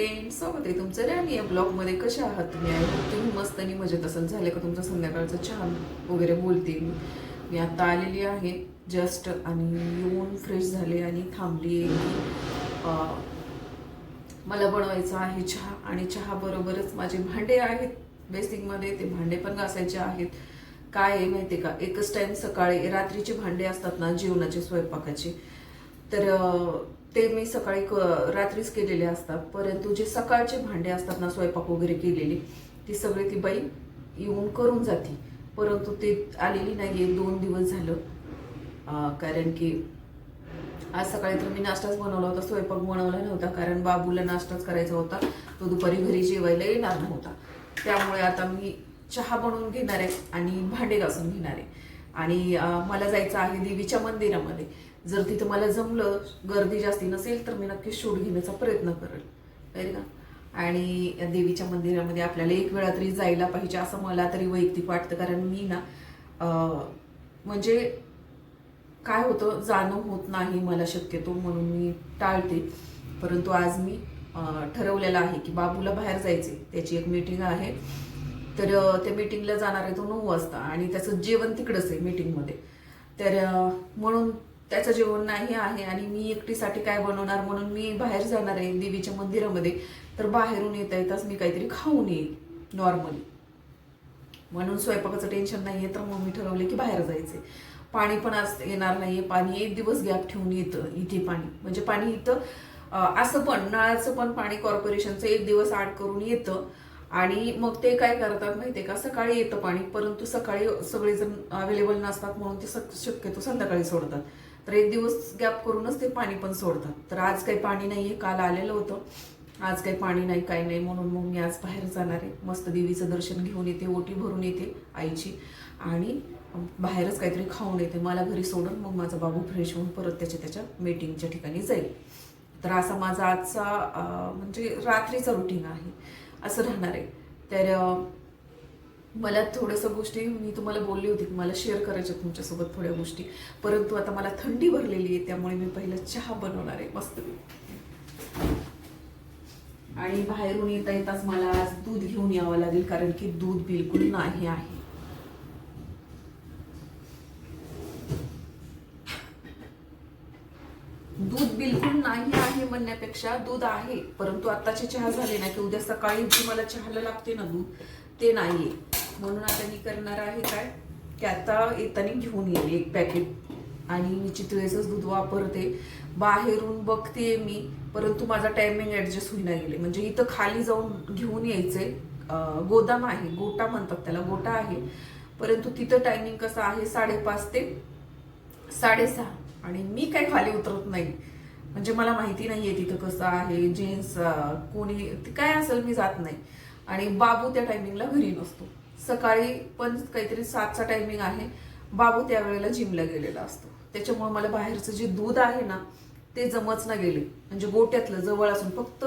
Friend स्वागत आहे. तुमचं रॅली या ब्लॉगमध्ये कशा आहात तुम्ही? आहे तुम्ही मस्त आणि मजेत असं झालं का तुमचं संध्याकाळचं छान वगैरे बोलते मी? मी आता आलेली आहे जस्ट आणि येऊन फ्रेश झाले आणि थांबली मला बनवायचं आहे चहा आणि चहाबरोबरच माझे भांडे आहेत बेसिकमध्ये ते भांडे पण घासायचे आहेत. काय आहे माहिती आहे का? एकच टाईम सकाळी रात्रीचे भांडे असतात ना जेवणाचे स्वयंपाकाचे. तर ते मी सकाळी रात्रीच केलेले असतात. परंतु जे सकाळचे भांडे असतात ना स्वयंपाक वगैरे केलेले ती सगळी ती बाई येऊन करून जाते. परंतु ते आलेली नाहीये. दोन दिवस झालं. कारण की आज सकाळी तर मी नाश्ताच बनवला होता. स्वयंपाक बनवला नव्हता. कारण बाबूला नाश्ताच करायचा होता. तो दुपारी घरी जेवायला येणार नव्हता. त्यामुळे आता मी चहा बनवून घेणार आहे आणि भांडे घासून घेणार आहे. आणि मला जायचं आहे देवीच्या मंदिरामध्ये. जर तिथं मला जमलं गर्दी जास्ती नसेल तर मी नक्कीच शूट घेण्याचा प्रयत्न करेल. कळलं का आणि या देवीच्या मंदिरामध्ये आपल्याला एक वेळा तरी जायला पाहिजे असं मला तरी वैयक्तिक वाटतं. कारण मी ना म्हणजे काय होतं जाणं होत नाही मला शक्यतो म्हणून मी टाळते. परंतु आज मी ठरवलेलं आहे की बाबूला बाहेर जायचे त्याची एक मीटिंग आहे. तर त्या मीटिंगला जाणार आहे तो नऊ वाजता आणि त्याचं जेवण तिकडंच आहे मीटिंगमध्ये तर म्हणून त्याचं जेवण नाही आहे आणि मी एकटीसाठी काय बनवणार म्हणून मी बाहेर जाणार आहे देवीच्या मंदिरामध्ये तर बाहेरून येता येताच मी काहीतरी खाऊन येईल नॉर्मली म्हणून स्वयंपाकाचं टेन्शन नाहीये तर मग मी ठरवले की बाहेर जायचे पाणी पण आज येणार नाहीये पाणी एक दिवस गॅप ठेवून येतं इथे पाणी. म्हणजे पाणी इथं असं पण नळाचं पण पाणी कॉर्पोरेशनचं एक दिवस आड करून येतं. आणि मग ते काय करतात माहितीये का? सकाळी येतं पाणी परंतु सकाळी सगळेजण अवेलेबल नसतात म्हणून ते शक्यतो संध्याकाळी सोडतात. तर एक दिवस गॅप करूनच ते पाणी पण सोडतात. तर आज काही पाणी नाही आहे काल आलेलं होतं. आज काही पाणी नाही काही नाही म्हणून मग मी आज बाहेर जाणार आहे. मस्त देवीचं दर्शन घेऊन येते ओटी भरून येते आईची. आणि बाहेरच काहीतरी खाऊन येते. मला घरी सोडून मग माझा बाबू फ्रेश होऊन परत त्याच्या त्याच्या मीटिंगच्या ठिकाणी जाईल. तर असा माझा आजचा म्हणजे रात्रीचा रुटीन आहे. असं राहणार आहे. तर मला थोडंसं गोष्टी मी तुम्हाला बोलली होती की मला शेअर करायच्या तुमच्यासोबत थोड्या गोष्टी. परंतु आता मला थंडी भरलेली आहे त्यामुळे मी पहिला चहा बनवणार आहे. मस्त आणि बाहेरून येता येताच मला आज दूध घेऊन यावं लागेल कारण की दूध बिलकुल नाही आहे. दूध बिलकुल नाही आहे म्हणण्यापेक्षा दूध आहे परंतु आताचे चहा झाले ना की उद्या सकाळी जी मला चहाला लागते ना दूध ते नाहीये. म्हणून आता मी करणार आहे काय? की आता येताना घेऊन येईल एक पॅकेट आणि मी चितळेचंच दूध वापरते. बाहेरून बघते मी परंतु माझा टायमिंग ॲडजस्ट होईना गेले. म्हणजे इथं खाली जाऊन घेऊन यायचंय. गोदाम आहे. गोटा म्हणतात त्याला. गोटा आहे. परंतु तिथं टायमिंग कसं आहे? साडेपाच ते साडेसहा. आणि मी काय खाली उतरत नाही. म्हणजे मला माहिती नाही आहे तिथं कसं आहे. जेन्ट्स कोणी ते काय असेल मी जात नाही. आणि बाबू त्या टायमिंगला घरी नसतो. सकाळी पण काहीतरी सातचा टायमिंग आहे. बाबू त्यावेळेला जिमला गेलेला असतो. त्याच्यामुळे मला बाहेरचं जे दूध आहे ना ते जमच ना गेले. म्हणजे गोट्यातलं जवळ असून फक्त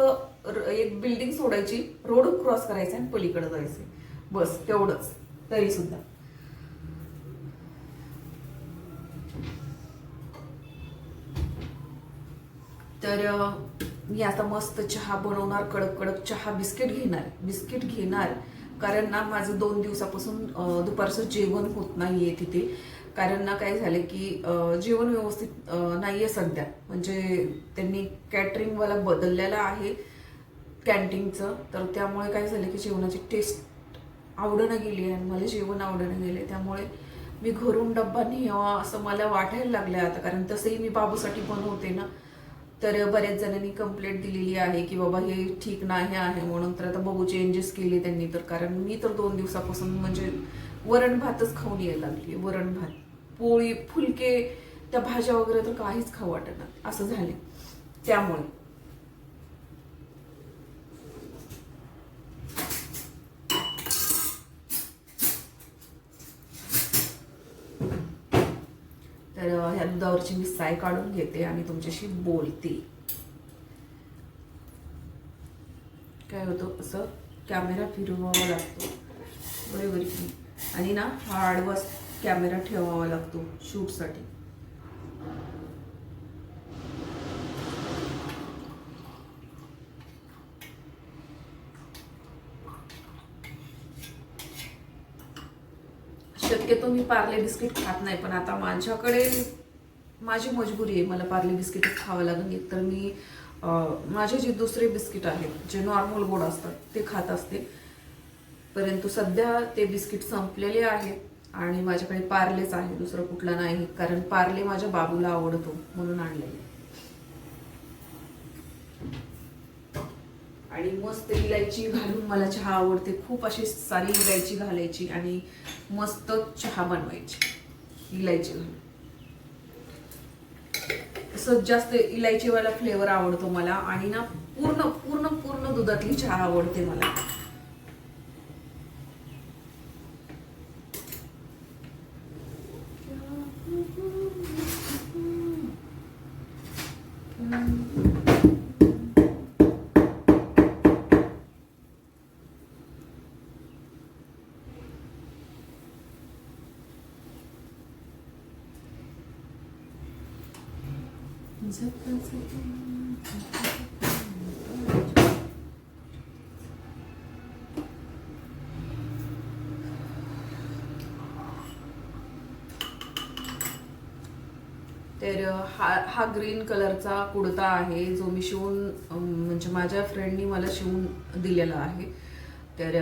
एक बिल्डिंग सोडायची रोड क्रॉस करायचा आणि पलीकडे जायचे बस तेवढंच. तरी सुद्धा. तर मी आता मस्त चहा बनवणार कडक कडक चहा बिस्किट घेणार. बिस्किट घेणार. कारण ना माझं दोन दिवसापासून दुपारचं जेवण होत नाहीये तिथे. कारण ना काय झालं की जेवण व्यवस्थित नाही नाहीये सध्या. म्हणजे त्यांनी कॅटरिंगवाला बदललेला आहे कॅन्टीनचं. तर त्यामुळे काय झालं की जेवणाची टेस्ट आवडणं गेली आणि मला जेवण आवडणं गेले. त्यामुळे मी घरून डब्बा न्यावा असं मला वाटायला लागलं आता. कारण तसंही मी बाबूसाठी बनवते ना. तर बऱ्याच जणांनी कंप्लेंट दिलेली आहे की बाबा हे ठीक नाही आहे म्हणून तर आता बघू चेंजेस केले त्यांनी तर. कारण मी तर दोन दिवसापासून म्हणजे वरण भातच खाऊन यायला लागली वरण भात. पोळी फुलके त्या भाज्या वगैरे तर काहीच खाऊ वाटणार असं झाले त्यामुळे तर ह्या दुधावरची मी साय काढून घेते आणि तुमच्याशी बोलते. काय होतं असं कॅमेरा फिरवावा लागतो. बरोबर आणि ना हा कॅमेरा ठेवावा लागतो शूटसाठी. शक्यतो मी पार्ले बिस्किट खात नाही पण आता माझ्याकडे माझी मजबुरी आहे मला पार्ले बिस्किटच खावं लागेल. तर मी माझे जे दुसरे बिस्किट आहेत जे नॉर्मल गोड असतात ते खात असते. परंतु सध्या ते बिस्किट संपलेले आहेत आणि माझ्याकडे पार्लेच आहे दुसरं कुठलं नाही कारण पार्ले माझ्या बाबूला आवडतो म्हणून आणलेले आणि मस्त इलायची घालून मला चहा आवडते. खूप अशी सारी इलायची घालायची आणि मस्त चहा बनवायची. इलायची घालून. असं जास्त इलायचीवाला फ्लेवर आवडतो मला आणि ना पूर्ण पूर्ण पूर्ण दुधातली चहा आवडते मला. तर हा हा ग्रीन कलरचा कुडता आहे जो मी शिवून म्हणजे माझ्या फ्रेंडनी मला शिवून दिलेला आहे. तर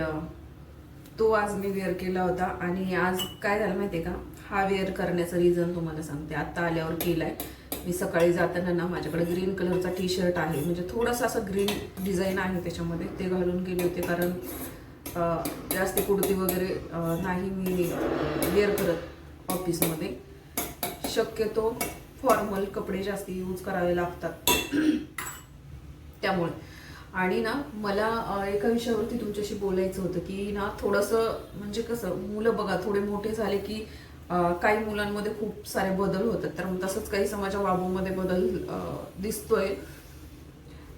तो आज मी वेअर केला होता आणि आज काय झालं माहितीये का? हा वेअर करण्याचं रिझन तुम्हाला सांगते. आत्ता आल्यावर केला आहे मी सकाळी जाताना ना माझ्याकडे ग्रीन कलरचा टी शर्ट आहे. म्हणजे थोडंसं असं ग्रीन डिझाईन आहे त्याच्यामध्ये. ते घालून गेले होते कारण जास्त कुर्ती वगैरे नाही मी वेअर करत ऑफिसमध्ये शक्यतो फॉर्मल कपडे जास्त यूज करावे लागतात. त्यामुळे. आणि ना मला एका विषयावरती तुमच्याशी बोलायचं होतं की ना थोडंसं म्हणजे कसं मुलं बघा थोडे मोठे झाले की काही मुलांमध्ये खूप सारे बदल होतात. तर मग तसंच काही समाजा बाबूमध्ये बदल दिसतोय.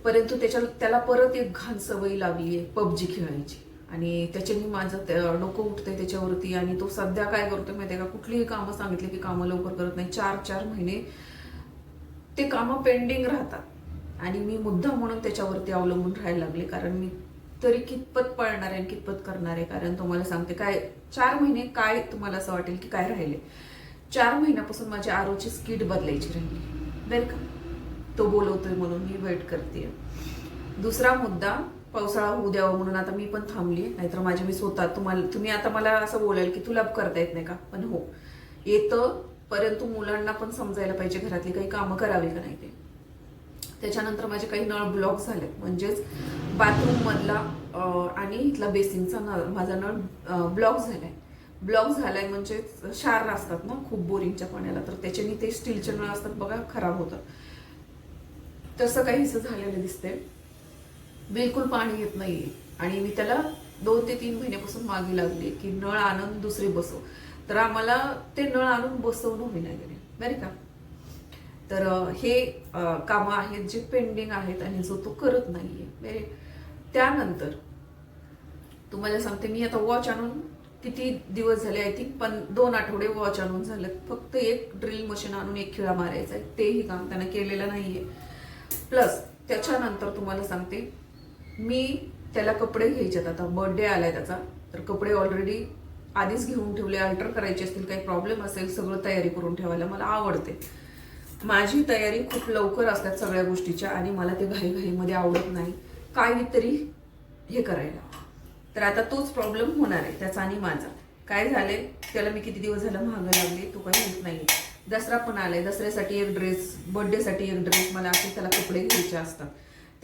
परंतु त्याच्या त्याला परत एक घाण सवय लागली आहे पबजी खेळायची. आणि त्याच्याने माझं ते- डोकं उठतंय त्याच्यावरती आणि तो सध्या काय करतोय आहे का? कुठलीही कामं सांगितली की कामं लवकर करत नाही. चार चार महिने ते कामं पेंडिंग राहतात. आणि मी मुद्दा म्हणून त्याच्यावरती अवलंबून राहायला लागले कारण मी तरी कितपत पळणार आहे आणि कितपत करणार आहे कारण तुम्हाला सांगते काय चार महिने काय तुम्हाला असं वाटेल की काय राहिले? चार महिन्यापासून माझी आरोची स्किट बदलायची राहिली बरं का? तो बोलवतोय म्हणून मी वेट करते दुसरा मुद्दा पावसाळा होऊ द्यावा म्हणून आता मी पण थांबली. नाहीतर माझे मी स्वतः तुम्हाला तुम्ही आता मला असं बोलाल की तुला करता येत नाही का? पण हो. येतं परंतु मुलांना पण समजायला पाहिजे घरातली काही कामं करावी का नाही ते? त्याच्यानंतर माझे काही नळ ब्लॉक झाले म्हणजेच बाथरूममधला आणि इथला बेसिनचा नळ माझा नळ ब्लॉक झालाय. ब्लॉक झालाय म्हणजे क्षार असतात ना खूप बोरिंगच्या पाण्याला. तर त्याच्याने ते स्टीलचे नळ असतात बघा खराब होतात. तसं काहीसं झालेलं दिसतंय. बिलकुल पाणी येत नाहीये. आणि मी त्याला दोन ते तीन महिन्यापासून मागे लागले की नळ आणून दुसरे बसव. तर आम्हाला ते नळ आणून बसवणं होईना गेले बरे का? तर हे कामं आहेत जे पेंडिंग आहेत आणि जो तो करत नाहीये. बरे? त्यानंतर तुम्हाला सांगते मी आता वॉच आणून किती दिवस झाले आय थिंक पण दोन आठवडे वॉच आणून झालं फक्त एक ड्रिल मशीन आणून एक खिळा मारायचा आहे. तेही काम त्यानं केलेलं नाहीये. प्लस त्याच्यानंतर तुम्हाला सांगते मी त्याला कपडे घ्यायचे आता. बर्थडे आलाय त्याचा. तर कपडे ऑलरेडी आधीच घेऊन ठेवले. अल्टर करायचे असतील काही प्रॉब्लेम असेल सगळं तयारी करून ठेवायला मला आवडते. माझी तयारी खूप लवकर असतात सगळ्या गोष्टीच्या आणि मला ते घाईघाईमध्ये आवडत नाही. काहीतरी हे करायला. तर आता तोच प्रॉब्लेम होणार आहे. त्याचा आणि माझा. काय झाले त्याला मी किती दिवस झालं महाग लागले? तो काही येत नाही दसरा पण आलाय. दसऱ्यासाठी एक ड्रेस बर्थडेसाठी एक ड्रेस मला असे त्याला कपडे घ्यायचे असतात.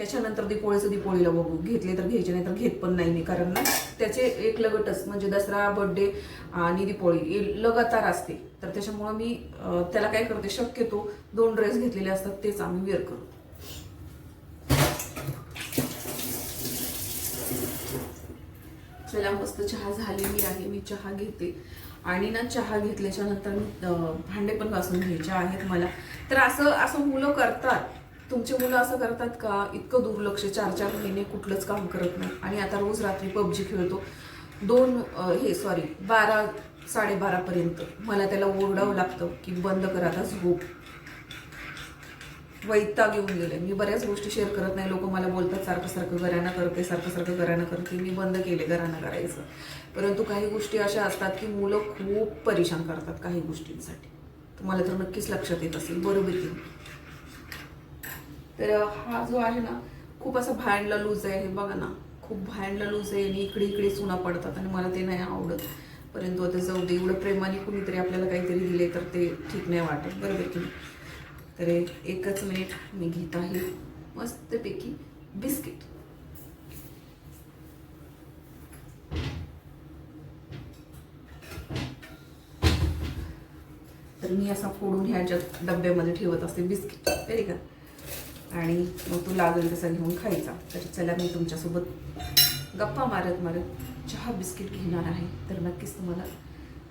त्याच्यानंतर दिपोळीचं दिपोळीला बघू. घेतले तर घ्यायचे नाही तर घेत पण नाही मी कारण ना त्याचे एक लगटच म्हणजे दसरा बर्थडे आणि दिपोळी लगातार असते. तर त्याच्यामुळं मी त्याला काय करते शक्यतो दोन ड्रेस घेतलेले असतात तेच आम्ही वेअर करतो चला मस्त चहा झालेली आहे मी चहा घेते. आणि ना चहा घेतल्याच्या नंतर भांडे पण घासून घ्यायचे आहेत मला. तर असं असं मुलं करतात. तुमची मुलं असं करतात का इतकं दुर्लक्ष चार चार महिने कुठलंच काम करत नाही. आणि आता रोज रात्री पबजी खेळतो. दोन हे सॉरी बारा साडेबारापर्यंत मला त्याला ओरडावं लागतं की बंद कर आता झोप. वैताग येऊन गेले मी बऱ्याच गोष्टी शेअर करत नाही. लोक मला बोलतात सारखं सारखं घराणं करते सारखं सारखं घराणं करते मी बंद केले घराणं करायचं. परंतु काही गोष्टी अशा असतात की मुलं खूप परेशान करतात काही गोष्टींसाठी. तुम्हाला तर नक्कीच लक्षात येत असेल. बरोबर तर हा जो आहे ना खूप असा भांडला लूज आहे. बघा ना खूप भांडला लूज आहे आणि इकडे इकडे चुना पडतात आणि मला ते नाही आवडत. परंतु आता जाऊ दे एवढं प्रेमाने कुणीतरी आपल्याला काहीतरी दिले तर ते ठीक नाही वाटत बरोबर की तर एकच मिनिट मी घेत आहे. मस्तपैकी बिस्किट. तर मी असा फोडून ह्याच्यात डब्यामध्ये ठेवत असते बिस्किट. वेरी का आणि मग तू लागेल तसा घेऊन खायचा. तर चला मी तुमच्यासोबत गप्पा मारत मारत चहा बिस्किट घेणार आहे. तर नक्कीच तुम्हाला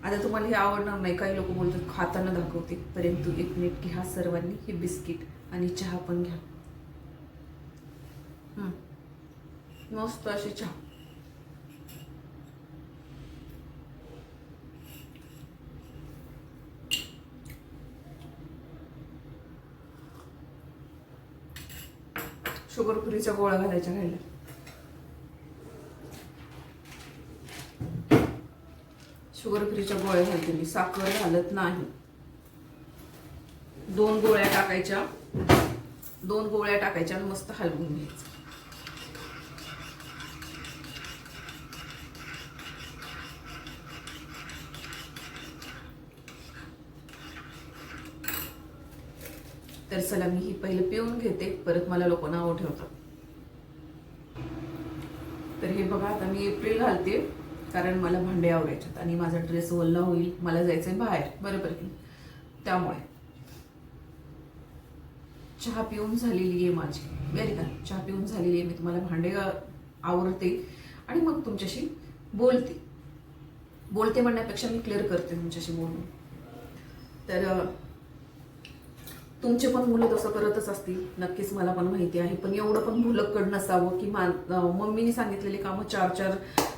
आता तुम्हाला हे आवडणार नाही. काही लोक बोलतात खाताना दाखवते. परंतु एक मिनिट घ्या सर्वांनी हे बिस्किट आणि चहा पण घ्या. मस्त अशी चहा. शुगर फ्रीच्या गोळ्या घालायच्या राहिल्या शुगर फ्रीच्या गोळ्या घालते मी. साखर घालत नाही. दोन गोळ्या टाकायच्या. दोन गोळ्या टाकायच्या आणि मस्त हलवून घ्यायचं. तर चला मी ही पहिलं पिऊन घेते. परत मला लोक नाव ठेवतात. तर हे बघा आता मी एप्रिल घालते कारण मला भांडे आवडायच्यात आणि माझा ड्रेस ओल्ला होईल. मला जायचंय बाहेर. बरोबर की त्यामुळे. चहा पिऊन झालेली आहे माझी. वेरी का चहा पिऊन झालेली आहे. मी तुम्हाला भांडे आवडते आवरते आणि मग तुमच्याशी बोलते. बोलते म्हणण्यापेक्षा मी क्लिअर करते तुमच्याशी बोलून. तर तुमचे पण मुलं तसं करतच असतील. नक्कीच मला पण माहिती आहे. पण एवढं पण भुलक्कड नसावं की मा मम्मीने सांगितलेले कामं चार चार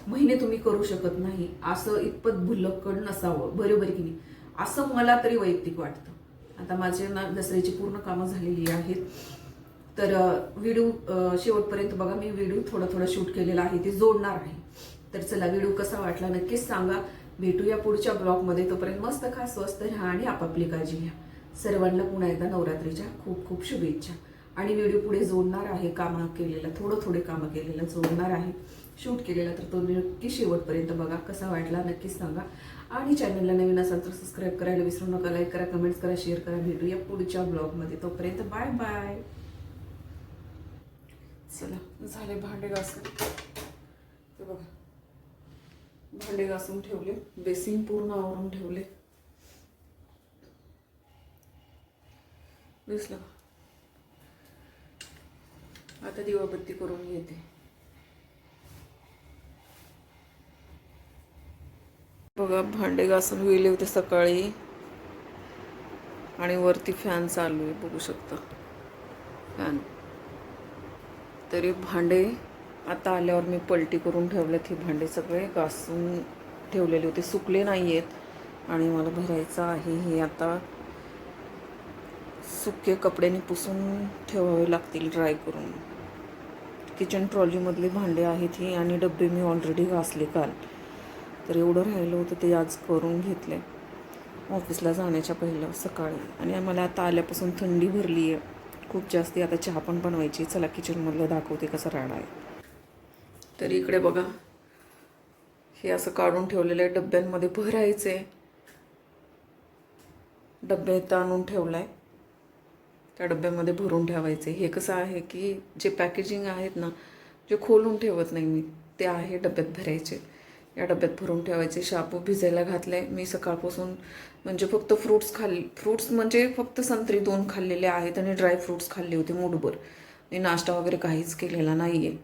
महिने तुम्ही करू शकत नाही. असं इतपत भुलक्कड नसावं. बरोबर की नाही? असं मला तरी वैयक्तिक वाटतं. आता माझे ना दसऱ्याची पूर्ण कामं झालेली आहेत. तर व्हिडिओ शेवटपर्यंत बघा मी व्हिडिओ थोडा थोडा शूट केलेला आहे. ते जोडणार आहे. तर चला व्हिडिओ कसा वाटला नक्कीच सांगा. भेटूया पुढच्या ब्लॉगमध्ये. तोपर्यंत मस्त खा स्वस्त राहा आणि आपापली काळजी घ्या. सर्वांना पुन्हा एकदा नवरात्रीच्या खूप खूप शुभेच्छा. आणि व्हिडिओ पुढे जोडणार आहे कामं केलेलं थोडं थोडे कामं केलेलं जोडणार आहे. शूट केलेला तर तो नक्की शेवटपर्यंत बघा कसा वाटला नक्कीच सांगा. आणि चॅनलला नवीन असाल तर सबस्क्राईब करायला विसरू नका लाईक करा कमेंट्स करा शेअर करा. भेटूया पुढच्या ब्लॉगमध्ये. तोपर्यंत बाय बाय चला झाले भांडे घासून. ते बघा. भांडे घासून ठेवले बेसिन पूर्ण आवरून ठेवले. दिसलं आता दिवाबत्ती करून येते बघा भांडे घासून गेले होते सकाळी. आणि वरती फॅन चालू आहे बघू शकता. फॅन. तरी भांडे आता आल्यावर मी पलटी करून ठेवलेत हे भांडे सगळे. घासून ठेवलेले होते सुकले नाही आहेत आणि मला भरायचं आहे हे आता. सुके कपड्याने पुसून ठेवावे लागतील ड्राय करून. किचन ट्रॉलीमधले भांडे आहेत ही आणि डबे मी ऑलरेडी घासले काल. तर एवढं राहिलं होतं ते आज करून घेतले ऑफिसला जाण्याच्या पहिलं सकाळी. आणि आम्हाला आता आल्यापासून थंडी भरली आहे. खूप जास्त आता चहा पण बनवायची चला किचनमधलं दाखवते कसं राडा आहे. तर इकडे बघा. हे असं काढून ठेवलेलं आहे. डब्यांमध्ये भरायचं आहे डब्यात आणून आहे त्या डब्यामध्ये भरून ठेवायचे. हे कसं आहे की जे पॅकेजिंग आहेत ना जे खोलून ठेवत नाही मी ते आहे डब्यात भरायचे. या डब्यात भरून ठेवायचे. शापू भिजायला घातले. मी सकाळपासून म्हणजे फक्त फ्रूट्स खाल्ले फ्रूट्स म्हणजे फक्त संत्री दोन खाल्लेले आहेत आणि ड्राय फ्रूट्स खाल्ले होते मूडभर मी नाश्ता वगैरे काहीच केलेला नाही आहे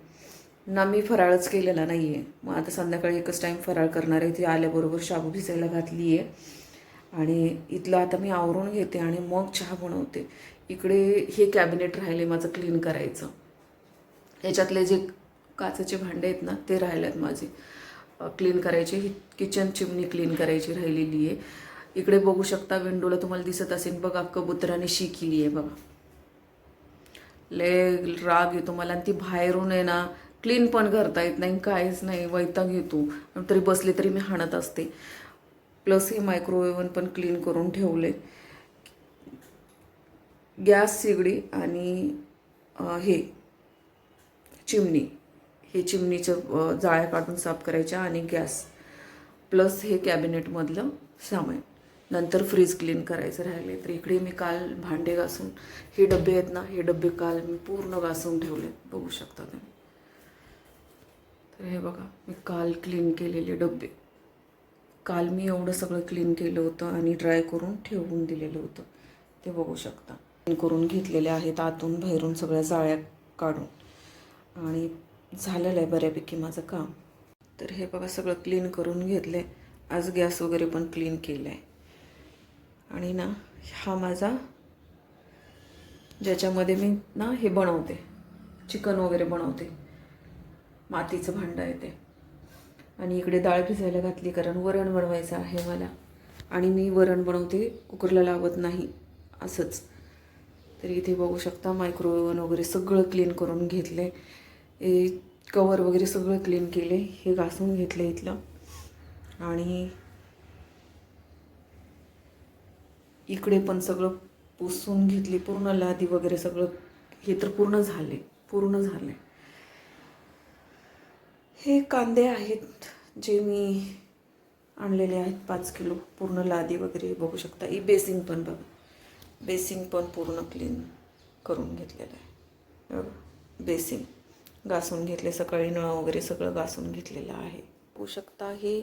ना मी फराळच केलेला नाही आहे मग आता संध्याकाळी एकच टाईम फराळ करणार आहे. ती आल्याबरोबर शाबू भिजायला घातली आहे आणि इथलं आता मी आवरून घेते आणि मग चहा बनवते. इकडे हे कॅबिनेट राहिले माझं क्लीन करायचं. ह्याच्यातले जे काचेचे भांडे आहेत ना ते राहिलेत माझे. क्लीन करायचे. ही किचन चिमणी क्लीन करायची राहिलेली आहे. इकडे बघू शकता विंडोला तुम्हाला दिसत असेल. बघा कबुतराने शी केली आहे बघा. लय राग येतो मला. आणि ती बाहेरून आहे ना क्लीन पण करता येत नाही. काहीच नाही. वैताग येतो. तरी बसले तरी मी हाणत असते. प्लस हे मायक्रोवेव्हन पण क्लीन करून ठेवले गॅस शेगडी आणि हे चिमणी. हे चिमणीचं जाळ्या काढून साफ करायच्या आणि गॅस प्लस हे कॅबिनेटमधलं सामान. नंतर फ्रीज क्लीन करायचं राहिले. तर इकडे मी काल भांडे घासून हे डबे आहेत ना हे डबे काल मी पूर्ण घासून ठेवले बघू शकता तुम्ही. तर हे बघा मी काल क्लीन केलेले डबे. काल मी एवढं सगळं क्लीन केलं होतं आणि ड्राय करून ठेवून दिलेलं होतं. ते बघू शकता. करून घेतलेले आहेत आतून बाहेरून सगळ्या जाळ्या काढून. आणि झालेलं आहे बऱ्यापैकी माझं काम. तर हे बघा सगळं क्लीन करून घेतले आज गॅस वगैरे पण क्लीन केलं आहे आणि ना हा माझा ज्याच्यामध्ये मी ना हे बनवते चिकन वगैरे बनवते. मातीचं भांडं आहे ते. आणि इकडे डाळ भिजायला घातली कारण वरण बनवायचं आहे मला. आणि मी वरण बनवते कुकरला लावत नाही असंच. तर इथे बघू शकता मायक्रोवेवन वगैरे सगळं क्लीन करून घेतले. हे कवर वगैरे सगळं क्लीन केले हे घासून घेतलं इथलं. आणि इकडे पण सगळं पुसून घेतली पूर्ण लादी वगैरे सगळं हे तर पूर्ण झाले पूर्ण झाले. हे कांदे आहेत जे मी आणलेले आहेत पाच किलो पूर्ण लादी वगैरे बघू शकता. ही बेसिंग पण बघा. बेसिंग पण पूर्ण क्लीन करून घेतलेलं आहे. बेसिंग घासून घेतले सकाळी नळ वगैरे सगळं घासून घेतलेलं आहे. बघू शकता हे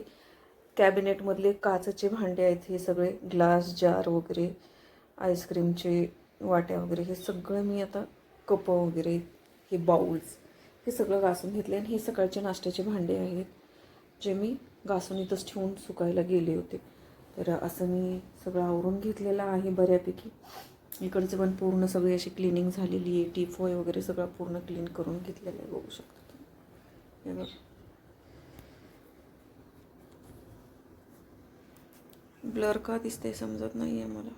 कॅबिनेटमधले काचचे भांडे आहेत हे सगळे ग्लास जार वगैरे आईस्क्रीमचे वाट्या वगैरे हे सगळं मी आता कप वगैरे हे बाउल्स हे सगळं घासून घेतले आणि हे सकाळचे नाश्त्याचे भांडे आहेत जे मी घासून इथंच ठेवून सुकायला गेले होते. तर असं मी सगळं आवरून घेतलेलं आहे बऱ्यापैकी. इकडचं पण पूर्ण सगळी अशी क्लिनिंग झालेली आहे. टीफॉय वगैरे सगळं पूर्ण क्लीन करून घेतलेलं आहे बघू शकता तुम्ही. हे ब्लर का दिसते समजत नाही आहे मला.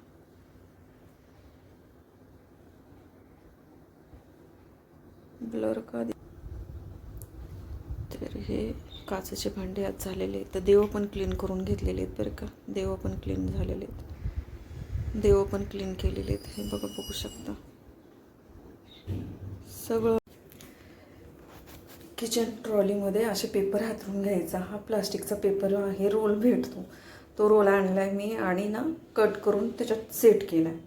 ब्लर का दि तर हे काचेचे भांडे आज झालेले आहेत. तर देव पण क्लीन करून घेतलेले आहेत बरं का. देव पण क्लीन झालेले आहेत. देव पण क्लीन केलेले आहेत. हे बघा बघू शकता. सगळं किचन ट्रॉलीमध्ये असे पेपर हातरून घ्यायचा. हा प्लास्टिकचा पेपर आहे. रोल भेटतो. तो रोल आणला आहे मी आणि ना कट करून त्याच्यात सेट केला आहे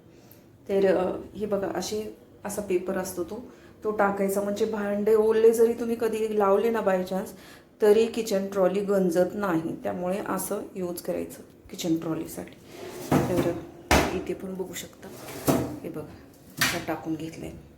तर अ, ही बघा अशी असा पेपर असतो तो. तो टाकायचा. म्हणजे भांडे ओलले जरी तुम्ही कधी लावले ना बाय चान्स तरी किचन ट्रॉली गंजत नाही. त्यामुळे असं यूज करायचं किचन ट्रॉलीसाठी तर इथे पण बघू शकता. हे बघा टाकून घेतलं आहे